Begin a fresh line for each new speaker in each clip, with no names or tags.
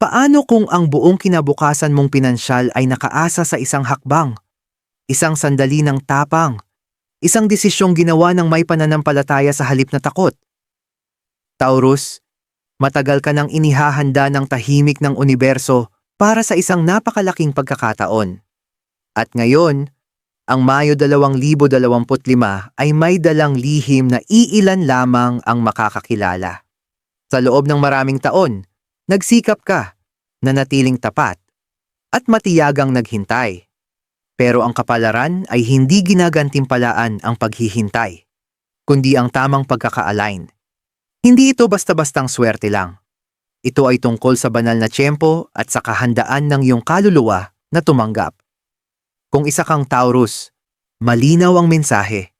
Paano kung ang buong kinabukasan mong pinansyal ay nakaasa sa isang hakbang? Isang sandali ng tapang? Isang desisyong ginawa ng may pananampalataya sa halip na takot? Taurus, matagal ka nang inihahanda ng tahimik ng universo para sa isang napakalaking pagkakataon. At ngayon, ang Mayo 2025 ay may dalang lihim na iilan lamang ang makakakilala. Sa loob ng maraming taon, nagsikap ka, nanatiling tapat, at matiyagang naghintay. Pero ang kapalaran ay hindi ginagantimpalaan ang paghihintay, kundi ang tamang pagkaka-align. Hindi ito basta-bastang swerte lang. Ito ay tungkol sa banal na tiyempo at sa kahandaan ng iyong kaluluwa na tumanggap. Kung isa kang Taurus, malinaw ang mensahe.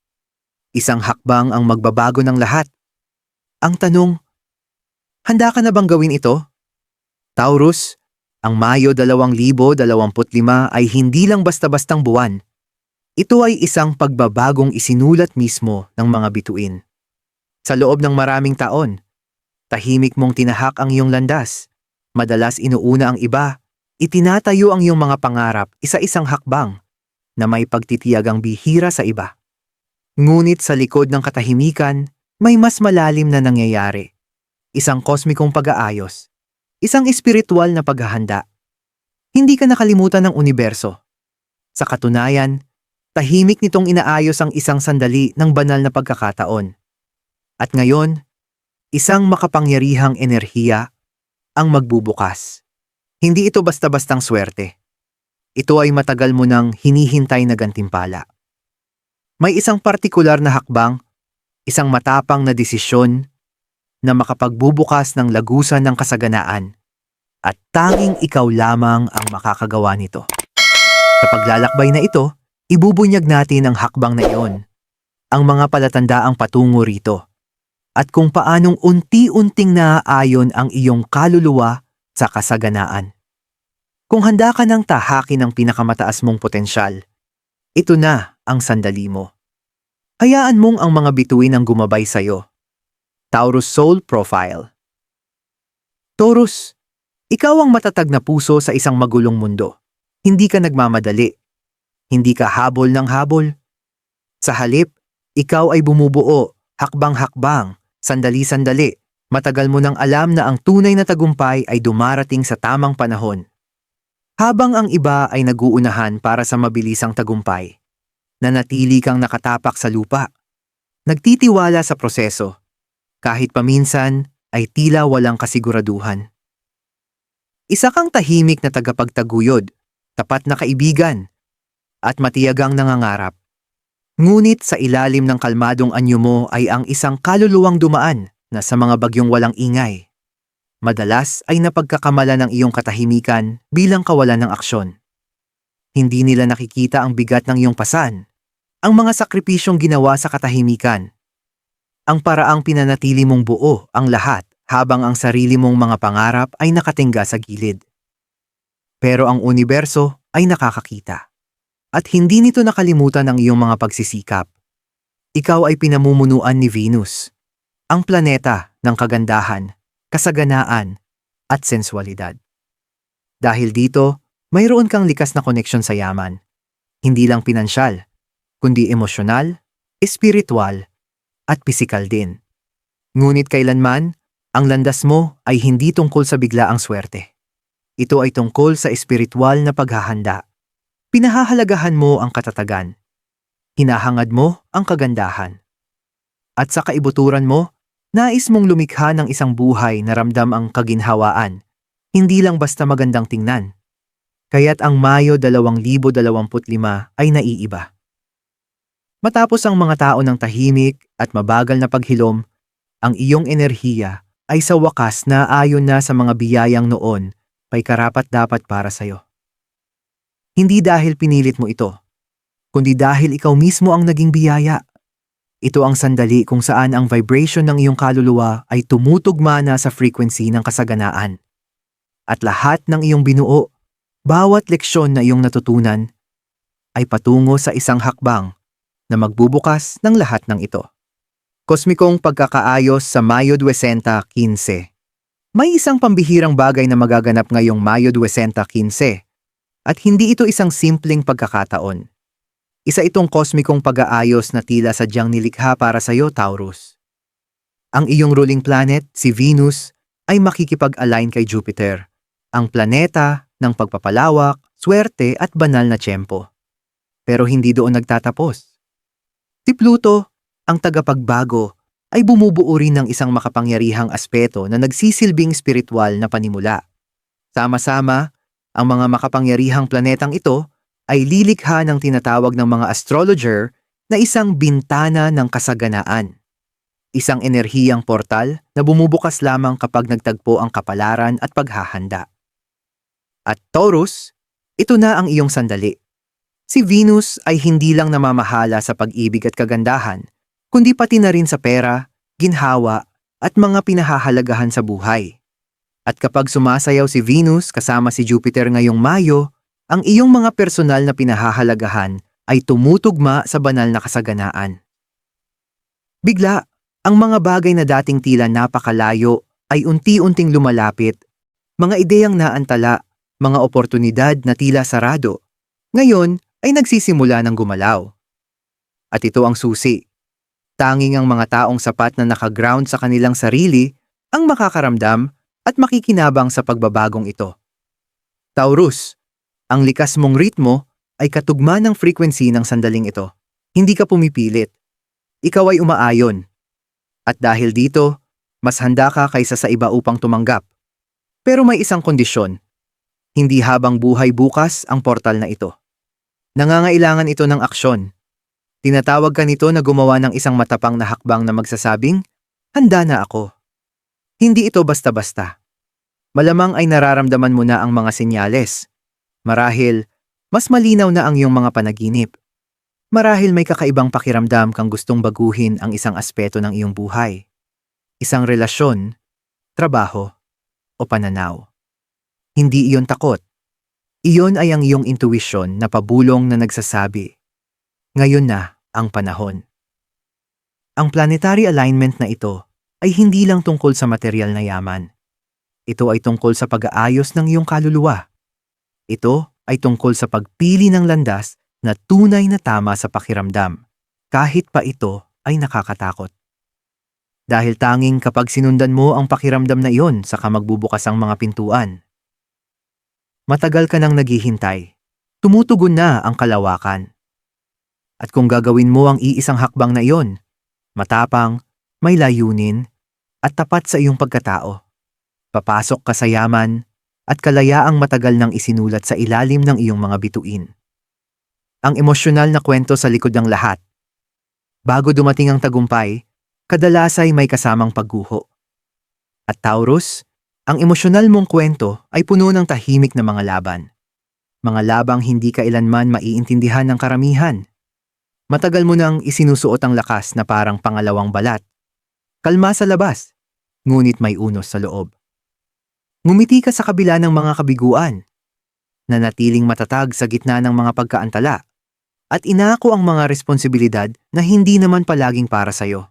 Isang hakbang ang magbabago ng lahat. Ang tanong, handa ka na bang gawin ito? Taurus, ang Mayo 2025 ay hindi lang basta-bastang buwan. Ito ay isang pagbabagong isinulat mismo ng mga bituin. Sa loob ng maraming taon, tahimik mong tinahak ang iyong landas. Madalas inuuna ang iba. Itinatayo ang iyong mga pangarap isa-isang hakbang na may pagtitiyagang bihira sa iba. Ngunit sa likod ng katahimikan, may mas malalim na nangyayari. Isang kosmikong pag-aayos. Isang espiritual na paghahanda. Hindi ka nakalimutan ng universo. Sa katunayan, tahimik nitong inaayos ang isang sandali ng banal na pagkakataon. At ngayon, isang makapangyarihang enerhiya ang magbubukas. Hindi ito basta-bastang swerte. Ito ay matagal mo nang hinihintay na gantimpala. May isang partikular na hakbang, isang matapang na desisyon na makapagbubukas ng lagusan ng kasaganaan at tanging ikaw lamang ang makakagawa nito. Sa paglalakbay na ito, ibubunyag natin ang hakbang na iyon, ang mga palatandaang patungo rito, at kung paanong unti-unting naaayon ang iyong kaluluwa sa kasaganaan. Kung handa ka ng tahakin ang pinakamataas mong potensyal, ito na ang sandali mo. Hayaan mong ang mga bituin ang gumabay sa'yo. Taurus Soul Profile Taurus, ikaw ang matatag na puso sa isang magulong mundo. Hindi ka nagmamadali. Hindi ka habol ng habol. Sa halip, ikaw ay bumubuo, hakbang-hakbang, sandali-sandali. Matagal mo nang alam na ang tunay na tagumpay ay dumarating sa tamang panahon. Habang ang iba ay naguunahan para sa mabilisang tagumpay, nanatili kang nakatapak sa lupa. Nagtitiwala sa proseso, kahit paminsan ay tila walang kasiguraduhan. Isa kang tahimik na tagapagtaguyod, tapat na kaibigan, at matiyagang nangangarap. Ngunit sa ilalim ng kalmadong anyo mo ay ang isang kaluluwang dumaan na sa mga bagyong walang ingay. Madalas ay napagkakamala ng iyong katahimikan bilang kawalan ng aksyon. Hindi nila nakikita ang bigat ng iyong pasan, ang mga sakripisyong ginawa sa katahimikan, ang paraang pinanatili mong buo ang lahat habang ang sarili mong mga pangarap ay nakatingga sa gilid. Pero ang universo ay nakakakita. At hindi nito nakalimutan ang iyong mga pagsisikap. Ikaw ay pinamumunuan ni Venus, ang planeta ng kagandahan, kasaganaan, at sensualidad. Dahil dito, mayroon kang likas na koneksyon sa yaman. Hindi lang pinansyal, kundi emosyonal, espiritual, at pisikal din. Ngunit kailanman, ang landas mo ay hindi tungkol sa biglaang swerte. Ito ay tungkol sa espiritual na paghahanda. Pinahahalagahan mo ang katatagan. Hinahangad mo ang kagandahan. At sa kaibuturan mo, nais mong lumikha ng isang buhay na ramdam ang kaginhawaan, hindi lang basta magandang tingnan. Kaya't ang Mayo 2025 ay naiiba. Matapos ang mga tao ng tahimik at mabagal na paghilom, ang iyong enerhiya ay sa wakas na ayon na sa mga biyayang noon ay karapat dapat para sa'yo. Hindi dahil pinilit mo ito, kundi dahil ikaw mismo ang naging biyaya. Ito ang sandali kung saan ang vibration ng iyong kaluluwa ay tumutugma na sa frequency ng kasaganaan. At lahat ng iyong binuo, bawat leksyon na iyong natutunan, ay patungo sa isang hakbang na magbubukas ng lahat ng ito. Kosmikong pagkakaayos sa Mayo 2015 May isang pambihirang bagay na magaganap ngayong Mayo 2015 at hindi ito isang simpleng pagkakataon. Isa itong kosmikong pag-aayos na tila sadyang nilikha para sa iyo, Taurus. Ang iyong ruling planet, si Venus, ay makikipag-align kay Jupiter, ang planeta ng pagpapalawak, swerte at banal na tiyempo. Pero hindi doon nagtatapos. Si Pluto, ang tagapagbago, ay bumubuo rin ng isang makapangyarihang aspeto na nagsisilbing spiritual na panimula. Sama-sama, ang mga makapangyarihang planetang ito ay lilikha ng tinatawag ng mga astrologer na isang bintana ng kasaganaan. Isang enerhiyang portal na bumubukas lamang kapag nagtagpo ang kapalaran at paghahanda. At Taurus, ito na ang iyong sandali. Si Venus ay hindi lang namamahala sa pag-ibig at kagandahan, kundi pati na rin sa pera, ginhawa, at mga pinahahalagahan sa buhay. At kapag sumasayaw si Venus kasama si Jupiter ngayong Mayo, ang iyong mga personal na pinahahalagahan ay tumutugma sa banal na kasaganaan. Bigla, ang mga bagay na dating tila napakalayo ay unti-unting lumalapit, mga ideyang naantala, mga oportunidad na tila sarado, ngayon ay nagsisimula ng gumalaw. At ito ang susi. Tanging ang mga taong sapat na nakaground sa kanilang sarili ang makakaramdam at makikinabang sa pagbabagong ito. Taurus, ang likas mong ritmo ay katugma ng frequency ng sandaling ito. Hindi ka pumipilit. Ikaw ay umaayon. At dahil dito, mas handa ka kaysa sa iba upang tumanggap. Pero may isang kondisyon. Hindi habang buhay bukas ang portal na ito. Nangangailangan ito ng aksyon. Tinatawag ka nito na gumawa ng isang matapang na hakbang na magsasabing, Handa na ako. Hindi ito basta-basta. Malamang ay nararamdaman mo na ang mga senyales. Marahil, mas malinaw na ang iyong mga panaginip. Marahil may kakaibang pakiramdam kang gustong baguhin ang isang aspeto ng iyong buhay. Isang relasyon, trabaho, o pananaw. Hindi iyon takot. Iyon ay ang iyong intuition na pabulong na nagsasabi, ngayon na ang panahon. Ang planetary alignment na ito ay hindi lang tungkol sa material na yaman. Ito ay tungkol sa pag-aayos ng iyong kaluluwa. Ito ay tungkol sa pagpili ng landas na tunay na tama sa pakiramdam, kahit pa ito ay nakakatakot. Dahil tanging kapag sinundan mo ang pakiramdam na iyon saka magbubukas ang mga pintuan. Matagal ka nang naghihintay. Tumutugon na ang kalawakan. At kung gagawin mo ang iisang hakbang na iyon, matapang, may layunin, at tapat sa iyong pagkatao. Papasok ka sa yaman at kalayaang matagal nang isinulat sa ilalim ng iyong mga bituin. Ang emosyonal na kwento sa likod ng lahat. Bago dumating ang tagumpay, kadalasay may kasamang pagguho. At Taurus, ang emosyonal mong kwento ay puno ng tahimik na mga laban. Mga labang hindi kailanman maiintindihan ng karamihan. Matagal mo nang isinusuot ang lakas na parang pangalawang balat. Kalma sa labas, ngunit may unos sa loob. Ngumiti ka sa kabila ng mga kabiguan. Nanatiling matatag sa gitna ng mga pagkaantala. At inako ang mga responsibilidad na hindi naman palaging para sa'yo.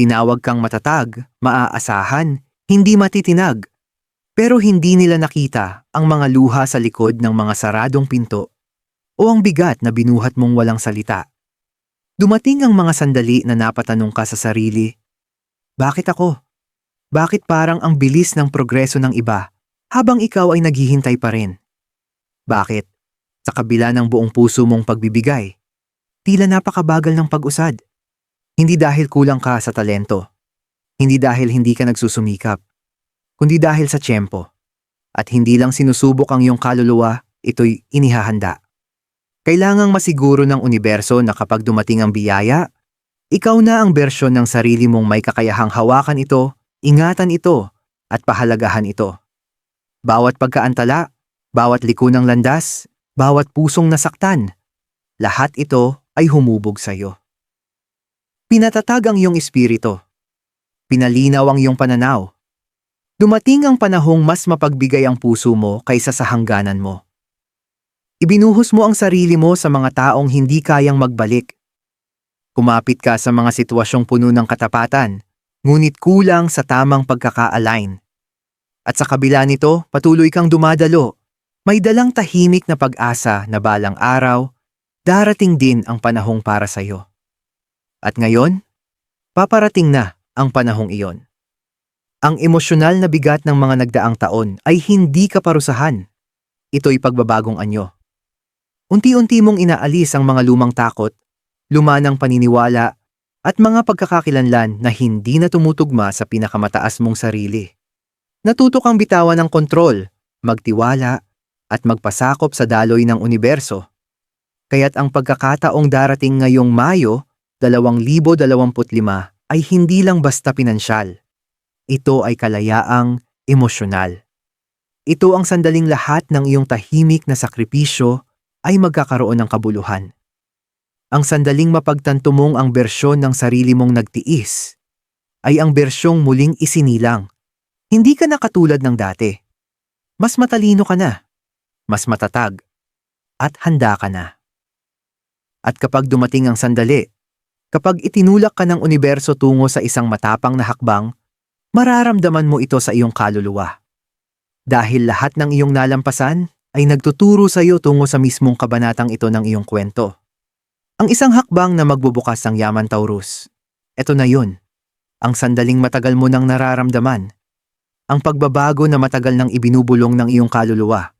Tinawag kang matatag, maaasahan, hindi matitinag. Pero hindi nila nakita ang mga luha sa likod ng mga saradong pinto o ang bigat na binuhat mong walang salita. Dumating ang mga sandali na napatanong ka sa sarili, Bakit ako? Bakit parang ang bilis ng progreso ng iba habang ikaw ay naghihintay pa rin? Bakit? Sa kabila ng buong puso mong pagbibigay, tila napakabagal ng pag-usad. Hindi dahil kulang ka sa talento. Hindi dahil hindi ka nagsusumikap. Kundi dahil sa tiyempo. At hindi lang sinusubok ang iyong kaluluwa, ito'y inihahanda. Kailangang masiguro ng universo na kapag dumating ang biyaya, ikaw na ang bersyon ng sarili mong may kakayahang hawakan ito, ingatan ito, at pahalagahan ito. Bawat pagkaantala, bawat liko ng landas, bawat pusong nasaktan, lahat ito ay humubog sa iyo. Pinatatag ang iyong espiritu. Pinalinaw ang iyong pananaw. Dumating ang panahong mas mapagbigay ang puso mo kaysa sa hangganan mo. Ibinuhos mo ang sarili mo sa mga taong hindi kayang magbalik. Kumapit ka sa mga sitwasyong puno ng katapatan, ngunit kulang sa tamang pagkaka-align. At sa kabila nito, patuloy kang dumadalo. May dalang tahimik na pag-asa na balang araw, darating din ang panahong para sa'yo. At ngayon, paparating na ang panahong iyon. Ang emosyonal na bigat ng mga nagdaang taon ay hindi kaparusahan. Ito'y pagbabagong anyo. Unti-unti mong inaalis ang mga lumang takot, lumanang paniniwala, at mga pagkakakilanlan na hindi na tumutugma sa pinakamataas mong sarili. Natuto kang bitawan ng kontrol, magtiwala, at magpasakop sa daloy ng universo. Kaya't ang pagkakataong darating ngayong Mayo 2025 ay hindi lang basta pinansyal. Ito ay kalayaang emosyonal. Ito ang sandaling lahat ng iyong tahimik na sakripisyo ay magkakaroon ng kabuluhan. Ang sandaling mapagtanto mong ang bersyon ng sarili mong nagtiis ay ang bersyong muling isinilang. Hindi ka na katulad ng dati. Mas matalino ka na, mas matatag, at handa ka na. At kapag dumating ang sandali, kapag itinulak ka ng universo tungo sa isang matapang na hakbang, mararamdaman mo ito sa iyong kaluluwa. Dahil lahat ng iyong nalampasan ay nagtuturo sa iyo tungo sa mismong kabanatang ito ng iyong kwento. Ang isang hakbang na magbubukas ng yaman Taurus. Ito na yun. Ang sandaling matagal mo nang nararamdaman. Ang pagbabago na matagal nang ibinubulong ng iyong kaluluwa.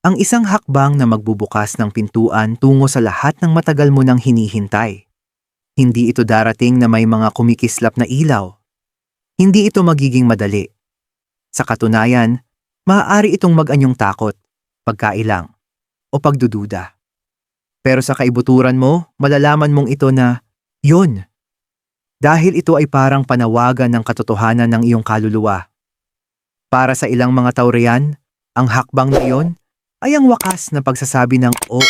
Ang isang hakbang na magbubukas ng pintuan tungo sa lahat ng matagal mo nang hinihintay. Hindi ito darating na may mga kumikislap na ilaw. Hindi ito magiging madali. Sa katunayan, maaari itong mag-anyong takot, pagkailang, o pagdududa. Pero sa kaibuturan mo, malalaman mong ito na, yun. Dahil ito ay parang panawagan ng katotohanan ng iyong kaluluwa. Para sa ilang mga Taurian, ang hakbang na iyon ay ang wakas na pagsasabi ng oo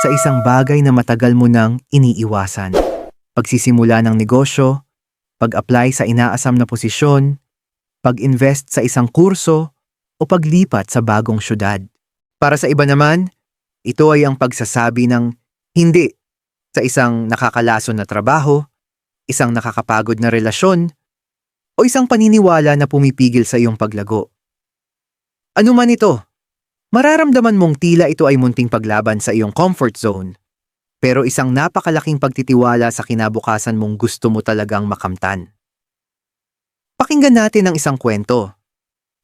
sa isang bagay na matagal mo nang iniiwasan. Pagsisimula ng negosyo, pag-apply sa inaasam na posisyon, pag-invest sa isang kurso, o paglipat sa bagong syudad. Para sa iba naman, ito ay ang pagsasabi ng hindi sa isang nakakalason na trabaho, isang nakakapagod na relasyon, o isang paniniwala na pumipigil sa iyong paglago. Ano man ito, mararamdaman mong tila ito ay munting paglaban sa iyong comfort zone, pero isang napakalaking pagtitiwala sa kinabukasan mong gusto mo talagang makamtan. Pakinggan natin ang isang kwento.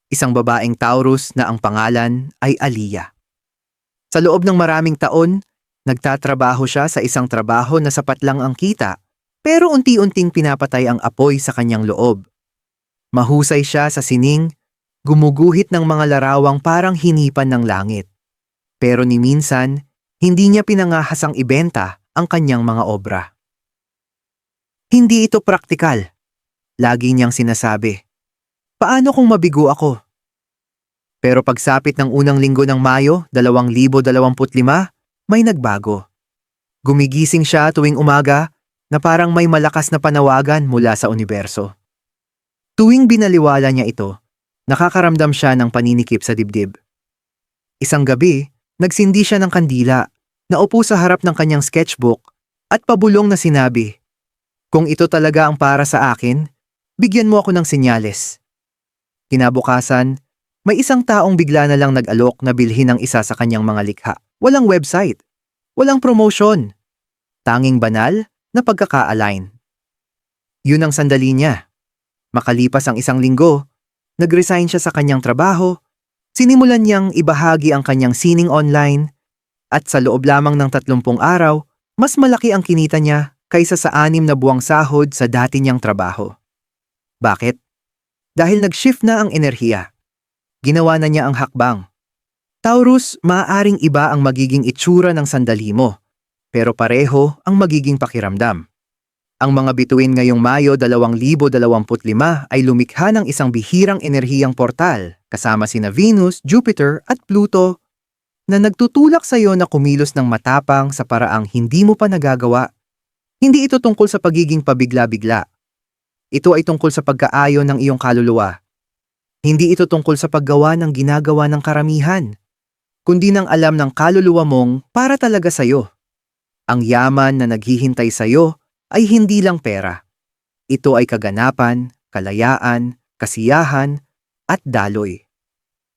Isang babaeng Taurus na ang pangalan ay Aliyah. Sa loob ng maraming taon, nagtatrabaho siya sa isang trabaho na sapat lang ang kita, pero unti-unting pinapatay ang apoy sa kanyang loob. Mahusay siya sa sining, gumuguhit ng mga larawang parang hinipan ng langit. Pero ni minsan, hindi niya pinangahasang ibenta ang kanyang mga obra. Hindi ito praktikal. Lagi niyang sinasabi, Paano kung mabigo ako? Pero pagsapit ng unang linggo ng Mayo 2025, may nagbago. Gumigising siya tuwing umaga na parang may malakas na panawagan mula sa universo. Tuwing binaliwala niya ito, nakakaramdam siya ng paninikip sa dibdib. Isang gabi, nagsindi siya ng kandila, naupo sa harap ng kanyang sketchbook at pabulong na sinabi, Kung ito talaga ang para sa akin, bigyan mo ako ng senyales. Kinabukasan, may isang taong bigla na lang nag-alok na bilhin ang isa sa kanyang mga likha. Walang website, walang promotion, tanging banal na pagkaka-align. Yun ang sandali niya. Makalipas ang isang linggo, nag-resign siya sa kanyang trabaho, sinimulan niyang ibahagi ang kanyang sining online, at sa loob lamang ng 30 araw, mas malaki ang kinita niya kaysa sa anim na buwang sahod sa dati niyang trabaho. Bakit? Dahil nag-shift na ang enerhiya. Ginawa na niya ang hakbang. Taurus, maaaring iba ang magiging itsura ng sandali mo, pero pareho ang magiging pakiramdam. Ang mga bituin ngayong Mayo 2025 ay lumikha ng isang bihirang enerhiyang portal kasama sina Venus, Jupiter at Pluto na nagtutulak sa iyo na kumilos ng matapang sa paraang hindi mo pa nagagawa. Hindi ito tungkol sa pagiging pabigla-bigla ito ay tungkol sa pagkaayon ng iyong kaluluwa. Hindi ito tungkol sa paggawa ng ginagawa ng karamihan, kundi ng alam ng kaluluwa mong para talaga sa iyo. Ang yaman na naghihintay sa iyo ay hindi lang pera. Ito ay kaganapan, kalayaan, kasiyahan, at daloy.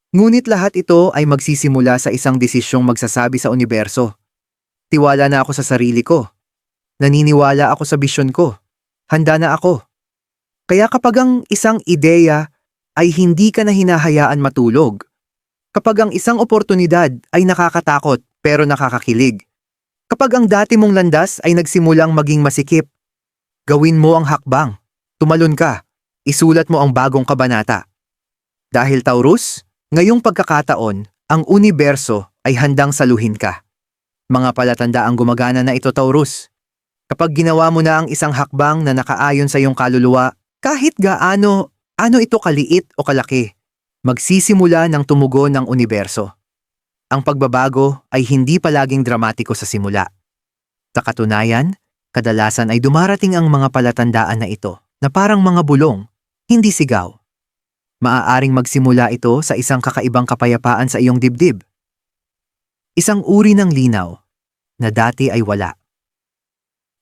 Ngunit lahat ito ay magsisimula sa isang desisyong magsasabi sa universo. Tiwala na ako sa sarili ko. Naniniwala ako sa bisyon ko. Handa na ako. Kaya kapag ang isang ideya ay hindi ka na hinahayaan matulog, kapag ang isang oportunidad ay nakakatakot pero nakakakilig, kapag ang dati mong landas ay nagsimulang maging masikip, gawin mo ang hakbang, tumalon ka, isulat mo ang bagong kabanata. Dahil Taurus, ngayong pagkakataon, ang universo ay handang saluhin ka. Mga palatanda ang gumagana na ito Taurus. Kapag ginawa mo na ang isang hakbang na nakaayon sa iyong kaluluwa, kahit gaano, ano ito kaliit o kalaki, magsisimula ng tumugon ng universo. Ang pagbabago ay hindi palaging dramatiko sa simula. Sa katunayan, kadalasan ay dumarating ang mga palatandaan na ito na parang mga bulong, hindi sigaw. Maaaring magsimula ito sa isang kakaibang kapayapaan sa iyong dibdib. Isang uri ng linaw na dati ay wala.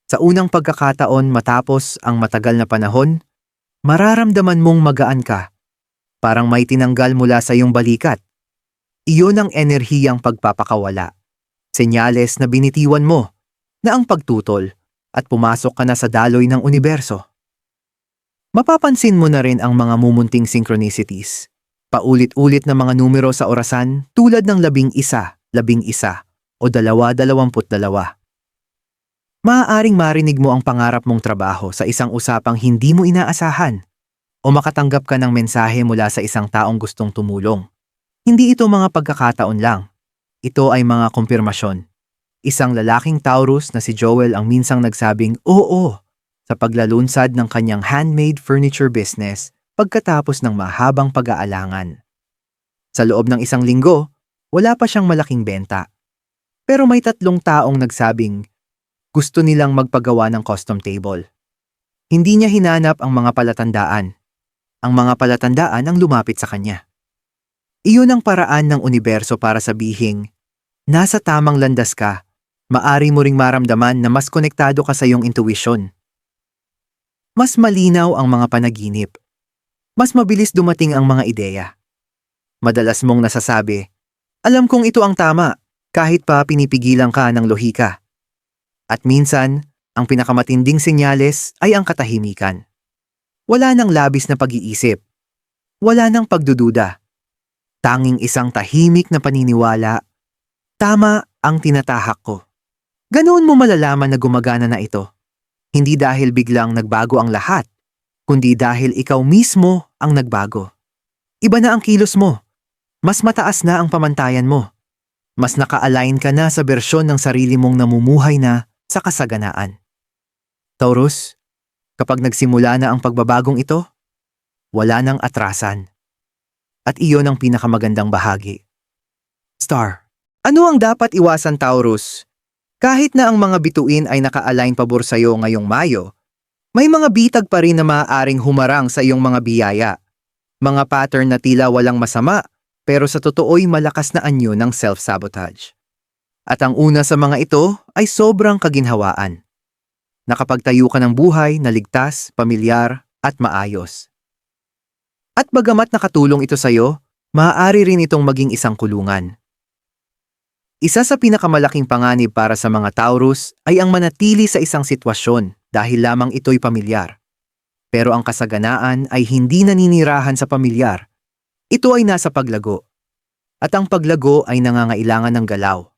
Sa unang pagkakataon matapos ang matagal na panahon, mararamdaman mong magaan ka. Parang may tinanggal mula sa iyong balikat. Iyon ang enerhiyang pagpapakawala. Senyales na binitiwan mo na ang pagtutol at pumasok ka na sa daloy ng universo. Mapapansin mo na rin ang mga mumunting synchronicities. Paulit-ulit na mga numero sa orasan tulad ng labing isa, labing isa, o dalawa dalawamput dalawa. Maaaring marinig mo ang pangarap mong trabaho sa isang usapang hindi mo inaasahan o makatanggap ka ng mensahe mula sa isang taong gustong tumulong. Hindi ito mga pagkakataon lang. Ito ay mga kumpirmasyon. Isang lalaking Taurus na si Joel ang minsang nagsabing oo sa paglalunsad ng kanyang handmade furniture business pagkatapos ng mahabang pag-aalangan. Sa loob ng isang linggo, wala pa siyang malaking benta. Pero may tatlong taong nagsabing gusto nilang magpagawa ng custom table. Hindi niya hinanap ang mga palatandaan. Ang mga palatandaan ang lumapit sa kanya. Iyon ang paraan ng universo para sabihing, nasa tamang landas ka, maari mo ring maramdaman na mas konektado ka sa iyong intuition. Mas malinaw ang mga panaginip. Mas mabilis dumating ang mga ideya. Madalas mong nasasabi, alam kong ito ang tama, kahit pa pinipigilan ka ng lohika. At minsan, ang pinakamatinding senyales ay ang katahimikan. Wala nang labis na pag-iisip. Wala nang pagdududa. Tanging isang tahimik na paniniwala. Tama ang tinatahak ko. Ganoon mo malalaman na gumagana na ito. Hindi dahil biglang nagbago ang lahat, kundi dahil ikaw mismo ang nagbago. Iba na ang kilos mo. Mas mataas na ang pamantayan mo. Mas naka-align ka na sa bersyon ng sarili mong namumuhay na sa kasaganaan. Taurus, kapag nagsimula na ang pagbabagong ito, wala nang atrasan. At iyon ang pinakamagandang bahagi. Star, ano ang dapat iwasan Taurus? Kahit na ang mga bituin ay naka-align pabor sa iyo ngayong Mayo, may mga bitag pa rin na maaaring humarang sa iyong mga biyaya. Mga pattern na tila walang masama, pero sa totoo'y malakas na anyo ng self-sabotage. At ang una sa mga ito ay sobrang kaginhawaan. Nakapagtayo ka ng buhay na ligtas, pamilyar, at maayos. At bagamat nakatulong ito sa iyo, maaari rin itong maging isang kulungan. Isa sa pinakamalaking panganib para sa mga Taurus ay ang manatili sa isang sitwasyon dahil lamang ito'y pamilyar. Pero ang kasaganaan ay hindi naninirahan sa pamilyar. Ito ay nasa paglago. At ang paglago ay nangangailangan ng galaw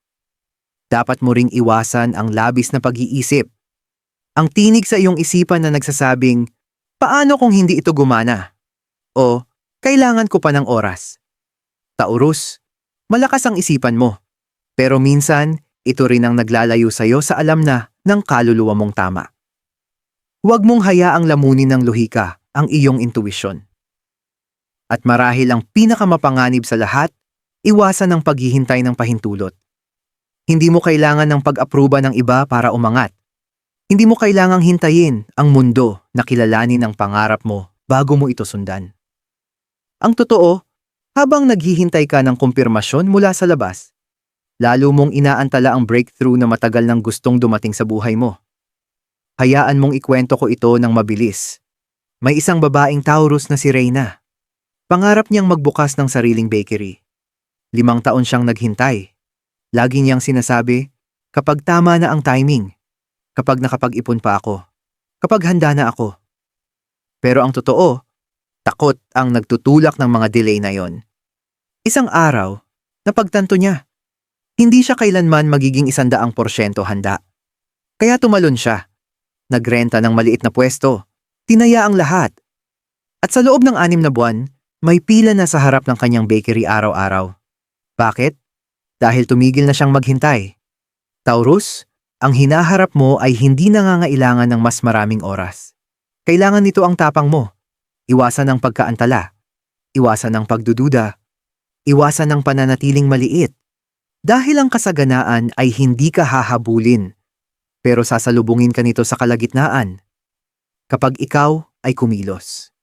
dapat mo ring iwasan ang labis na pag-iisip. Ang tinig sa iyong isipan na nagsasabing, paano kung hindi ito gumana? O, kailangan ko pa ng oras. Taurus, malakas ang isipan mo. Pero minsan, ito rin ang naglalayo sa iyo sa alam na ng kaluluwa mong tama. Huwag mong hayaang lamunin ng lohika ang iyong intuisyon. At marahil ang pinakamapanganib sa lahat, iwasan ang paghihintay ng pahintulot. Hindi mo kailangan ng pag-aproba ng iba para umangat. Hindi mo kailangang hintayin ang mundo na kilalanin ang pangarap mo bago mo ito sundan. Ang totoo, habang naghihintay ka ng kumpirmasyon mula sa labas, lalo mong inaantala ang breakthrough na matagal nang gustong dumating sa buhay mo. Hayaan mong ikwento ko ito ng mabilis. May isang babaeng Taurus na si Reyna. Pangarap niyang magbukas ng sariling bakery. Limang taon siyang naghintay. Lagi niyang sinasabi, kapag tama na ang timing, kapag nakapag-ipon pa ako, kapag handa na ako. Pero ang totoo, takot ang nagtutulak ng mga delay na yon. Isang araw, napagtanto niya. Hindi siya kailanman magiging isandaang porsyento handa. Kaya tumalon siya. Nagrenta ng maliit na pwesto. Tinaya ang lahat. At sa loob ng anim na buwan, may pila na sa harap ng kanyang bakery araw-araw. Bakit? Dahil tumigil na siyang maghintay. Taurus, ang hinaharap mo ay hindi nangangailangan ng mas maraming oras. Kailangan nito ang tapang mo. Iwasan ang pagkaantala. Iwasan ang pagdududa. Iwasan ang pananatiling maliit. Dahil ang kasaganaan ay hindi ka hahabulin, pero sasalubungin ka nito sa kalagitnaan. Kapag ikaw ay kumilos.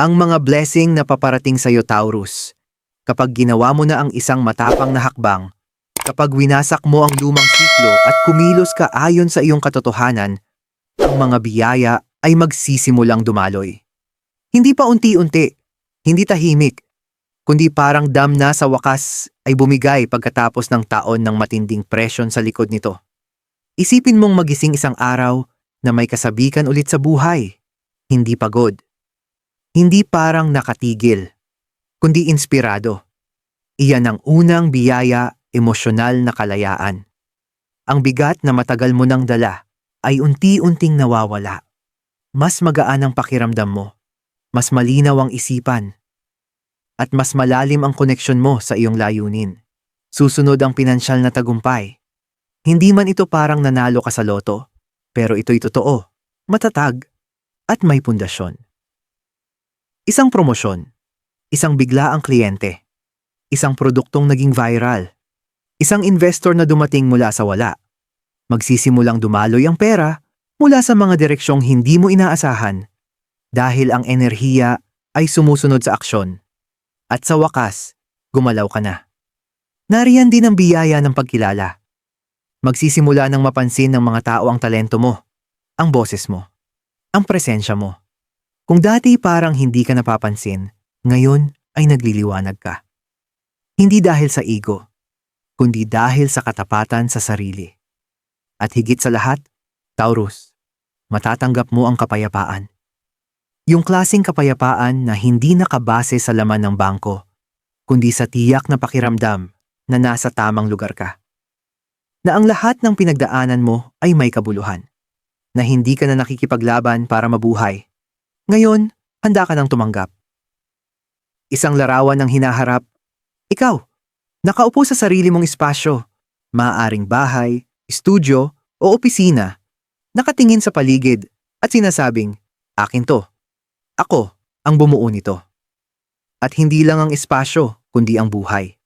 Ang mga blessing na paparating sa iyo, Taurus, kapag ginawa mo na ang isang matapang na hakbang, kapag winasak mo ang lumang siklo at kumilos ka ayon sa iyong katotohanan, ang mga biyaya ay magsisimulang dumaloy. Hindi pa unti-unti, hindi tahimik, kundi parang dam na sa wakas ay bumigay pagkatapos ng taon ng matinding presyon sa likod nito. Isipin mong magising isang araw na may kasabikan ulit sa buhay, hindi pagod. Hindi parang nakatigil, kundi inspirado. Iyan ang unang biyaya emosyonal na kalayaan. Ang bigat na matagal mo nang dala ay unti-unting nawawala. Mas magaan ang pakiramdam mo. Mas malinaw ang isipan at mas malalim ang koneksyon mo sa iyong layunin. Susunod ang pinansyal na tagumpay. Hindi man ito parang nanalo ka sa loto, pero ito'y totoo, matatag, at may pundasyon. Isang promosyon, isang bigla ang kliyente, isang produktong naging viral, isang investor na dumating mula sa wala. Magsisimulang dumaloy ang pera mula sa mga direksyong hindi mo inaasahan dahil ang enerhiya ay sumusunod sa aksyon. At sa wakas, gumalaw ka na. Nariyan din ang biyaya ng pagkilala. Magsisimula ng mapansin ng mga tao ang talento mo, ang boses mo, ang presensya mo. Kung dati parang hindi ka napapansin, ngayon ay nagliliwanag ka. Hindi dahil sa ego, kundi dahil sa katapatan sa sarili. At higit sa lahat, Taurus, matatanggap mo ang kapayapaan. Yung klasing kapayapaan na hindi nakabase sa laman ng bangko, kundi sa tiyak na pakiramdam na nasa tamang lugar ka. Na ang lahat ng pinagdaanan mo ay may kabuluhan. Na hindi ka na nakikipaglaban para mabuhay. Ngayon, handa ka nang tumanggap. Isang larawan ng hinaharap. Ikaw, nakaupo sa sarili mong espasyo, maaaring bahay, estudyo o opisina, nakatingin sa paligid at sinasabing, akin to. Ako ang bumuo nito. At hindi lang ang espasyo, kundi ang buhay.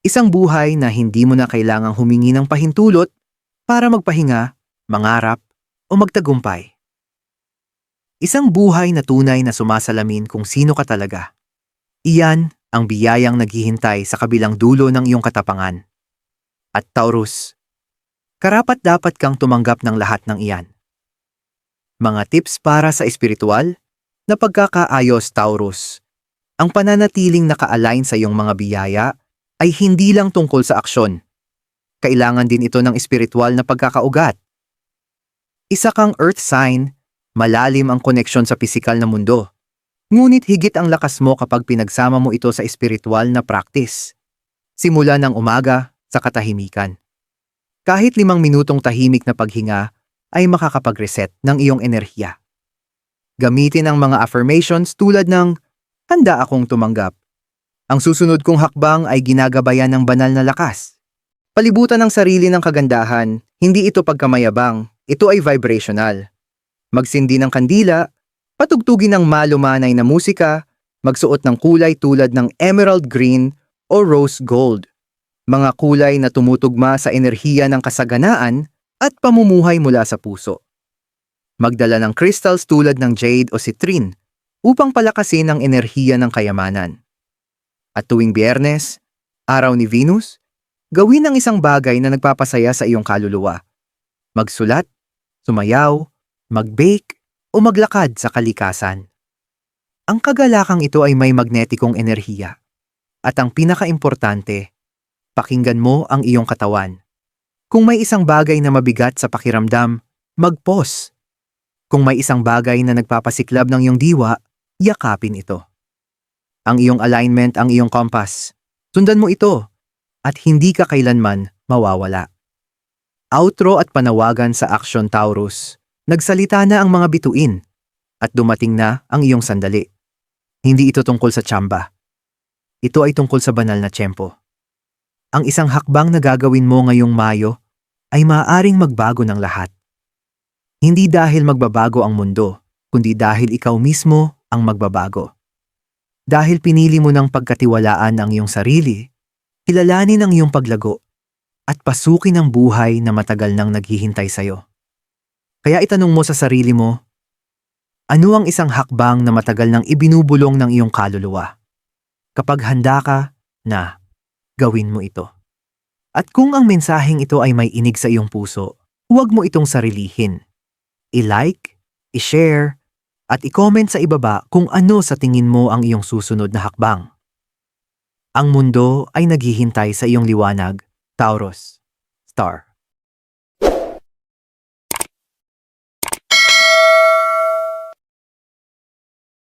Isang buhay na hindi mo na kailangang humingi ng pahintulot para magpahinga, mangarap, o magtagumpay. Isang buhay na tunay na sumasalamin kung sino ka talaga. Iyan ang biyayang naghihintay sa kabilang dulo ng iyong katapangan. At Taurus, karapat dapat kang tumanggap ng lahat ng iyan. Mga tips para sa espiritual na pagkakaayos Taurus. Ang pananatiling naka-align sa iyong mga biyaya ay hindi lang tungkol sa aksyon. Kailangan din ito ng espiritual na pagkakaugat. Isa kang earth sign, malalim ang koneksyon sa pisikal na mundo. Ngunit higit ang lakas mo kapag pinagsama mo ito sa espiritual na practice. Simula ng umaga sa katahimikan. Kahit limang minutong tahimik na paghinga ay makakapag-reset ng iyong enerhiya. Gamitin ang mga affirmations tulad ng, Handa akong tumanggap ang susunod kong hakbang ay ginagabayan ng banal na lakas. Palibutan ng sarili ng kagandahan, hindi ito pagkamayabang, ito ay vibrational. Magsindi ng kandila, patugtugin ng malumanay na musika, magsuot ng kulay tulad ng emerald green o rose gold. Mga kulay na tumutugma sa enerhiya ng kasaganaan at pamumuhay mula sa puso. Magdala ng crystals tulad ng jade o citrine upang palakasin ang enerhiya ng kayamanan. At tuwing biyernes, araw ni Venus, gawin ang isang bagay na nagpapasaya sa iyong kaluluwa. Magsulat, sumayaw, mag-bake, o maglakad sa kalikasan. Ang kagalakang ito ay may magnetikong enerhiya. At ang pinakaimportante, pakinggan mo ang iyong katawan. Kung may isang bagay na mabigat sa pakiramdam, mag-pause. Kung may isang bagay na nagpapasiklab ng iyong diwa, yakapin ito. Ang iyong alignment ang iyong compass. Sundan mo ito at hindi ka kailanman mawawala. Outro at panawagan sa Action Taurus. Nagsalita na ang mga bituin at dumating na ang iyong sandali. Hindi ito tungkol sa tsamba. Ito ay tungkol sa banal na tiyempo. Ang isang hakbang na gagawin mo ngayong Mayo ay maaaring magbago ng lahat. Hindi dahil magbabago ang mundo, kundi dahil ikaw mismo ang magbabago. Dahil pinili mo ng pagkatiwalaan ang iyong sarili, kilalanin ang iyong paglago, at pasukin ang buhay na matagal nang naghihintay sa'yo. Kaya itanong mo sa sarili mo, ano ang isang hakbang na matagal nang ibinubulong ng iyong kaluluwa? Kapag handa ka, na, gawin mo ito. At kung ang mensaheng ito ay may inig sa iyong puso, huwag mo itong sarilihin. I-like, i-share, at i-comment sa ibaba kung ano sa tingin mo ang iyong susunod na hakbang. Ang mundo ay naghihintay sa iyong liwanag, Taurus. Star.